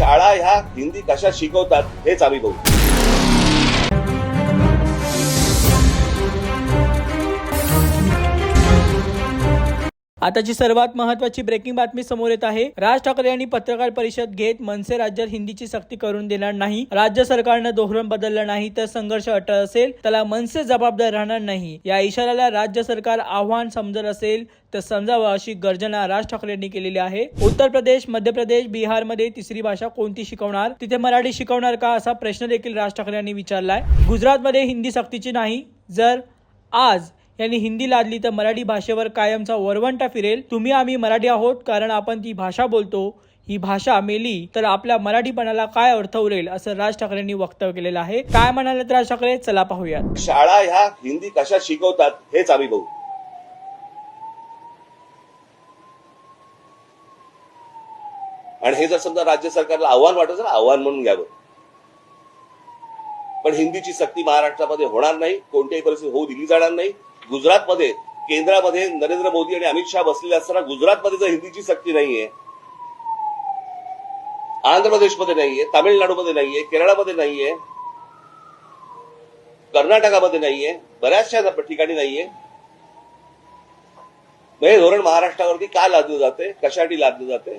शाळा ह्या हिंदी कशा शिकवतात हेच आम्ही बघू. आताची सर्वात महत्वाची ब्रेकिंग बातमी समोर येत आहे. राज ठाकरे यांनी पत्रकार परिषद घेत मनसे राज्यात हिंदीची सक्ती करून देणार नाही. राज्य सरकारनं धोरण बदललं नाही तर संघर्ष अटळ असेल त्याला मनसे जबाबदार राहणार नाही. या इशाऱ्याला राज्य सरकार आव्हान समजत असेल तर समजावं अशी गर्जना राज ठाकरे यांनी केलेली आहे. उत्तर प्रदेश मध्य प्रदेश बिहारमध्ये तिसरी भाषा कोणती शिकवणार? तिथे मराठी शिकवणार का? असा प्रश्न देखील राज ठाकरे यांनी विचारलाय. गुजरातमध्ये हिंदी सक्तीची नाही. जर आज यांनी हिंदी लादली तर मराठी भाषेवर कायमचा वरवंटा फिरेल. तुम्ही आम्ही मराठी आहोत कारण आपण ती भाषा बोलतो. ही भाषा मेली तर आपल्या मराठीपणाला काय अर्थ उरेल असं राज ठाकरेंनी वक्तव्य केलेलं आहे. काय म्हणाले राज ठाकरे? चला पाहूयात. शाळा ह्या हिंदी कशा शिकवतात हेच आम्ही बघू. आणि हे जर समजा राज्य सरकारला आव्हान वाटत आव्हान म्हणून घ्यावं. पण हिंदीची सक्ती महाराष्ट्रामध्ये होणार नाही कोणत्याही परिस्थिती होऊ दिली जाणार नाही. गुजरातमध्ये केंद्रामध्ये नरेंद्र मोदी आणि अमित शहा बसलेले असताना गुजरातमध्ये जर हिंदीची सक्ती नाहीये. आंध्र प्रदेशमध्ये नाहीये तामिळनाडूमध्ये नाहीये केरळामध्ये नाहीये कर्नाटकामध्ये नाहीये बऱ्याचशा ठिकाणी नाहीये. हे धोरण महाराष्ट्रावरती का लादलं जाते? कशासाठी लादलं जाते?